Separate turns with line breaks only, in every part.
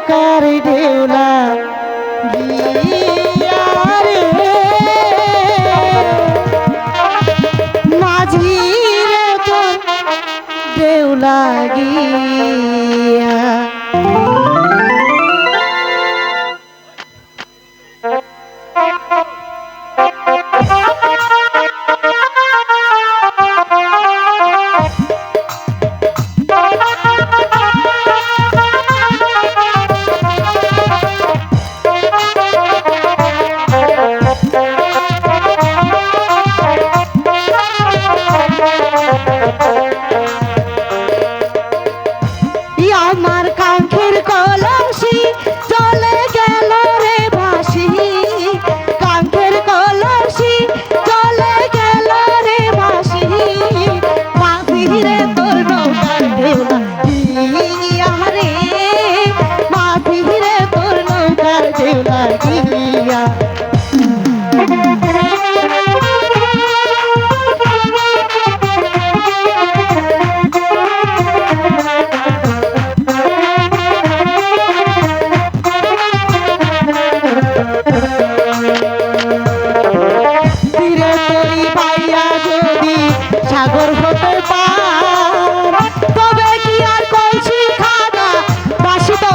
নৌকার ঢেউলা সাগর হতে পার। তবে কি আর কলসি খানা বাসি তো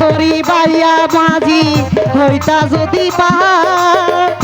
তরি বাড়িয়া মাঝি হইতা যদি পাহাড়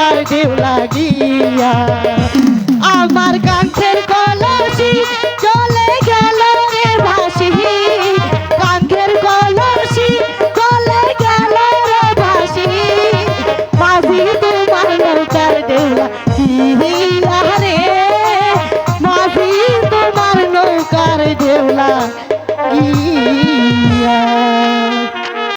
কার ঢেউ লাগিয়া। আমার কাঁখের কলসি চলে গেল রে ভাসি। কাঁখের কলসি চলে গেল রে ভাসি। মাঝি তোমার নৌকার ঢেউ লাগিয়া রে। মাঝি তোমার নৌকার ঢেউ